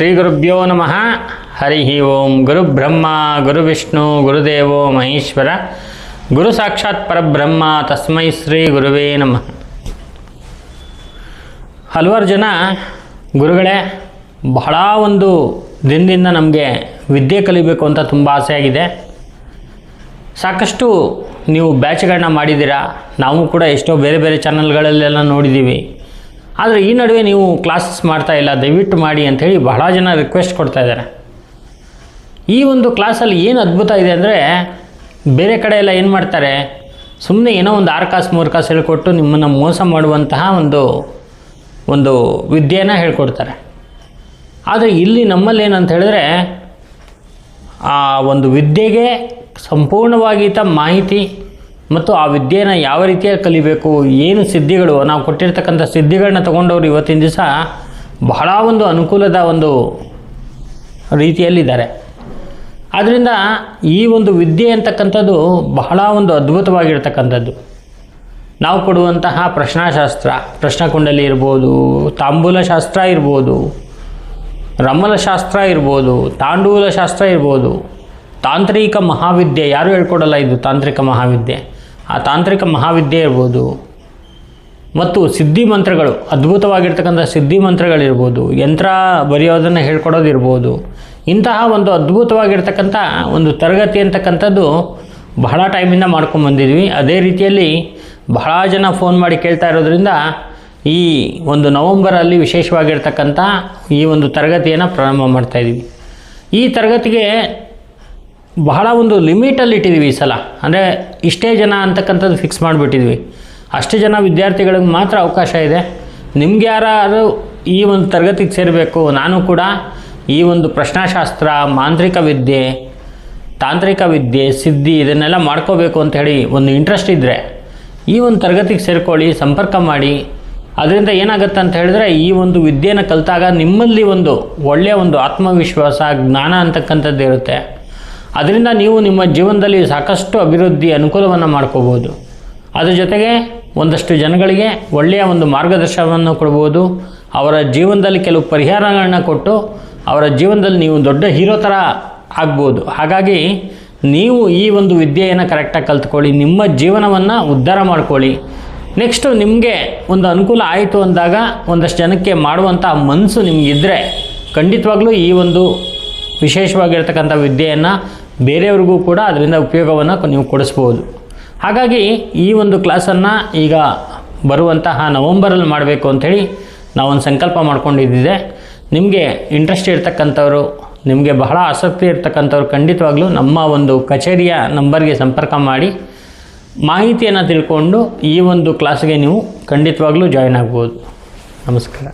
ಶ್ರೀ ಗುರುಭ್ಯೋ ನಮಃ. ಹರಿ ಓಂ. ಗುರು ಬ್ರಹ್ಮ, ಗುರು ವಿಷ್ಣು ಗುರುದೇವೋ ಮಹೇಶ್ವರ. ಗುರು ಸಾಕ್ಷಾತ್ ಪರಬ್ರಹ್ಮ, ತಸ್ಮೈ ಶ್ರೀ ಗುರುವೇ ನಮಃ. ಹಲವಾರು ಜನ ಗುರುಗಳೇ, ಬಹಳ ಒಂದು ದಿನದಿಂದ ನಮಗೆ ವಿದ್ಯೆ ಕಲಿಬೇಕು ಅಂತ ತುಂಬ ಆಸೆಯಾಗಿದೆ. ಸಾಕಷ್ಟು ನೀವು ಬ್ಯಾಚ್ಗಳನ್ನ ಮಾಡಿದ್ದೀರಾ? ನಾವು ಕೂಡ ಎಷ್ಟೋ ಬೇರೆ ಬೇರೆ ಚಾನಲ್ಗಳಲ್ಲೆಲ್ಲ ನೋಡಿದ್ದೀವಿ. ಆದರೆ ಈ ನಡುವೆ ನೀವು ಕ್ಲಾಸಸ್ ಮಾಡ್ತಾ ಇಲ್ಲ, ದಯವಿಟ್ಟು ಮಾಡಿ ಅಂಥೇಳಿ ಬಹಳ ಜನ ರಿಕ್ವೆಸ್ಟ್ ಕೊಡ್ತಾ ಇದ್ದಾರೆ. ಈ ಒಂದು ಕ್ಲಾಸಲ್ಲಿ ಏನು ಅದ್ಭುತ ಇದೆ ಅಂದರೆ ಬೇರೆ ಕಡೆ ಎಲ್ಲ ಏನು ಮಾಡ್ತಾರೆ? ಸುಮ್ಮನೆ ಏನೋ ಒಂದು ಆರು ಕಾಸು, ಮೂರು ಕಾಸು ಹೇಳ್ಕೊಟ್ಟು ನಿಮ್ಮನ್ನು ಮೋಸ ಮಾಡುವಂತಹ ಒಂದು ಒಂದು ವಿದ್ಯೆನ ಹೇಳ್ಕೊಡ್ತಾರೆ. ಆದರೆ ಇಲ್ಲಿ ನಮ್ಮಲ್ಲಿ ಏನಂತ ಹೇಳಿದ್ರೆ ಆ ಒಂದು ವಿದ್ಯೆಗೆ ಸಂಪೂರ್ಣವಾಗಿ ಮಾಹಿತಿ ಮತ್ತು ಆ ವಿದ್ಯೆನ ಯಾವ ರೀತಿಯಾಗಿ ಕಲಿಬೇಕು, ಏನು ಸಿದ್ಧಿಗಳು, ನಾವು ಕೊಟ್ಟಿರ್ತಕ್ಕಂಥ ಸಿದ್ಧಿಗಳನ್ನ ತಗೊಂಡವರು ಇವತ್ತಿನ ದಿವಸ ಬಹಳ ಒಂದು ಅನುಕೂಲದ ಒಂದು ರೀತಿಯಲ್ಲಿದ್ದಾರೆ. ಆದ್ದರಿಂದ ಈ ಒಂದು ವಿದ್ಯೆ ಅಂತಕ್ಕಂಥದ್ದು ಬಹಳ ಒಂದು ಅದ್ಭುತವಾಗಿರ್ತಕ್ಕಂಥದ್ದು. ನಾವು ಕೊಡುವಂತಹ ಪ್ರಶ್ನಾಶಾಸ್ತ್ರ, ಪ್ರಶ್ನಕುಂಡಲಿ ಇರ್ಬೋದು, ತಾಂಬೂಲ ಶಾಸ್ತ್ರ ಇರ್ಬೋದು, ರಮಲ ಶಾಸ್ತ್ರ ಇರ್ಬೋದು, ತಾಂಡೂಲ ಶಾಸ್ತ್ರ ಇರ್ಬೋದು, ತಾಂತ್ರಿಕ ಮಹಾವಿದ್ಯೆ, ಯಾರು ಹೇಳ್ಕೊಡಲ್ಲ ಇದು ತಾಂತ್ರಿಕ ಮಹಾವಿದ್ಯೆ. ಆ ತಾಂತ್ರಿಕ ಮಹಾವಿದ್ಯೆ ಇರ್ಬೋದು, ಮತ್ತು ಸಿದ್ಧಿ ಮಂತ್ರಗಳು, ಅದ್ಭುತವಾಗಿರ್ತಕ್ಕಂಥ ಸಿದ್ಧಿ ಮಂತ್ರಗಳಿರ್ಬೋದು, ಯಂತ್ರ ಬರೆಯೋದನ್ನು ಹೇಳ್ಕೊಡೋದಿರ್ಬೋದು, ಇಂತಹ ಒಂದು ಅದ್ಭುತವಾಗಿರ್ತಕ್ಕಂಥ ಒಂದು ತರಗತಿ ಅಂತಕ್ಕಂಥದ್ದು ಬಹಳ ಟೈಮಿಂದ ಮಾಡ್ಕೊಂಬಂದಿದ್ವಿ ಅದೇ ರೀತಿಯಲ್ಲಿ ಬಹಳ ಜನ ಫೋನ್ ಮಾಡಿ ಕೇಳ್ತಾ ಇರೋದ್ರಿಂದ ಈ ಒಂದು ನವಂಬರಲ್ಲಿ ವಿಶೇಷವಾಗಿರ್ತಕ್ಕಂಥ ಈ ಒಂದು ತರಗತಿಯನ್ನು ಪ್ರಾರಂಭ ಮಾಡ್ತಾಯಿದ್ವಿ ಈ ತರಗತಿಗೆ ಬಹಳ ಒಂದು ಲಿಮಿಟಲ್ಲಿ ಇಟ್ಟಿದ್ದೀವಿ ಈ ಸಲ. ಅಂದರೆ ಇಷ್ಟೇ ಜನ ಅಂತಕ್ಕಂಥದ್ದು ಫಿಕ್ಸ್ ಮಾಡಿಬಿಟ್ಟಿದ್ವಿ. ಅಷ್ಟು ಜನ ವಿದ್ಯಾರ್ಥಿಗಳಿಗೆ ಮಾತ್ರ ಅವಕಾಶ ಇದೆ. ನಿಮ್ಗೆ ಯಾರಾದರೂ ಈ ಒಂದು ತರಗತಿಗೆ ಸೇರಬೇಕು, ನಾನು ಕೂಡ ಈ ಒಂದು ಪ್ರಶ್ನಾಶಾಸ್ತ್ರ, ಮಾಂತ್ರಿಕ ವಿದ್ಯೆ, ತಾಂತ್ರಿಕ ವಿದ್ಯೆ, ಸಿದ್ಧಿ ಇದನ್ನೆಲ್ಲ ಮಾಡ್ಕೋಬೇಕು ಅಂತ ಹೇಳಿ ಒಂದು ಇಂಟ್ರೆಸ್ಟ್ ಇದ್ದರೆ ಈ ಒಂದು ತರಗತಿಗೆ ಸೇರ್ಕೊಳ್ಳಿ, ಸಂಪರ್ಕ ಮಾಡಿ. ಅದರಿಂದ ಏನಾಗುತ್ತೆ ಅಂತ ಹೇಳಿದ್ರೆ ಈ ಒಂದು ವಿದ್ಯೆನ ಕಲಿತಾಗ ನಿಮ್ಮಲ್ಲಿ ಒಂದು ಒಳ್ಳೆಯ ಒಂದು ಆತ್ಮವಿಶ್ವಾಸ, ಜ್ಞಾನ ಅಂತಕ್ಕಂಥದ್ದು ಇರುತ್ತೆ ಅದರಿಂದ ನೀವು ನಿಮ್ಮ ಜೀವನದಲ್ಲಿ ಸಾಕಷ್ಟು ಅಭಿವೃದ್ಧಿ ಅನುಕೂಲವನ್ನು ಮಾಡ್ಕೋಬೋದು. ಅದರ ಜೊತೆಗೆ ಒಂದಷ್ಟು ಜನಗಳಿಗೆ ಒಳ್ಳೆಯ ಒಂದು ಮಾರ್ಗದರ್ಶನವನ್ನು ಕೊಡ್ಬೋದು. ಅವರ ಜೀವನದಲ್ಲಿ ಕೆಲವು ಪರಿಹಾರಗಳನ್ನ ಕೊಟ್ಟು ಅವರ ಜೀವನದಲ್ಲಿ ನೀವು ದೊಡ್ಡ ಹೀರೋ ಥರ ಆಗ್ಬೋದು. ಹಾಗಾಗಿ ನೀವು ಈ ಒಂದು ವಿದ್ಯೆಯನ್ನು ಕರೆಕ್ಟಾಗಿ ಕಲ್ತ್ಕೊಳ್ಳಿ, ನಿಮ್ಮ ಜೀವನವನ್ನು ಉದ್ಧಾರ ಮಾಡ್ಕೊಳ್ಳಿ. ನೆಕ್ಸ್ಟು ನಿಮಗೆ ಒಂದು ಅನುಕೂಲ ಆಯಿತು ಅಂದಾಗ ಒಂದಷ್ಟು ಜನಕ್ಕೆ ಮಾಡುವಂಥ ಮನಸ್ಸು ನಿಮಗಿದ್ದರೆ ಖಂಡಿತವಾಗ್ಲೂ ಈ ಒಂದು ವಿಶೇಷವಾಗಿರ್ತಕ್ಕಂಥ ವಿದ್ಯೆಯನ್ನು ಬೇರೆಯವ್ರಿಗೂ ಕೂಡ ಅದರಿಂದ ಉಪಯೋಗವನ್ನು ನೀವು ಕೊಡಿಸ್ಬೋದು. ಹಾಗಾಗಿ ಈ ಒಂದು ಕ್ಲಾಸನ್ನು ಈಗ ಬರುವಂತಹ ನವಂಬರಲ್ಲಿ ಮಾಡಬೇಕು ಅಂಥೇಳಿ ನಾವೊಂದು ಸಂಕಲ್ಪ ಮಾಡ್ಕೊಂಡಿದ್ದಿದೆ. ನಿಮಗೆ ಇಂಟ್ರೆಸ್ಟ್ ಇರ್ತಕ್ಕಂಥವ್ರು, ನಿಮಗೆ ಬಹಳ ಆಸಕ್ತಿ ಇರ್ತಕ್ಕಂಥವ್ರು ಖಂಡಿತವಾಗ್ಲೂ ನಮ್ಮ ಒಂದು ಕಚೇರಿಯ ನಂಬರ್ಗೆ ಸಂಪರ್ಕ ಮಾಡಿ ಮಾಹಿತಿಯನ್ನು ತಿಳ್ಕೊಂಡು ಈ ಒಂದು ಕ್ಲಾಸ್ಗೆ ನೀವು ಖಂಡಿತವಾಗ್ಲೂ ಜಾಯ್ನ್ ಆಗ್ಬೋದು. ನಮಸ್ಕಾರ.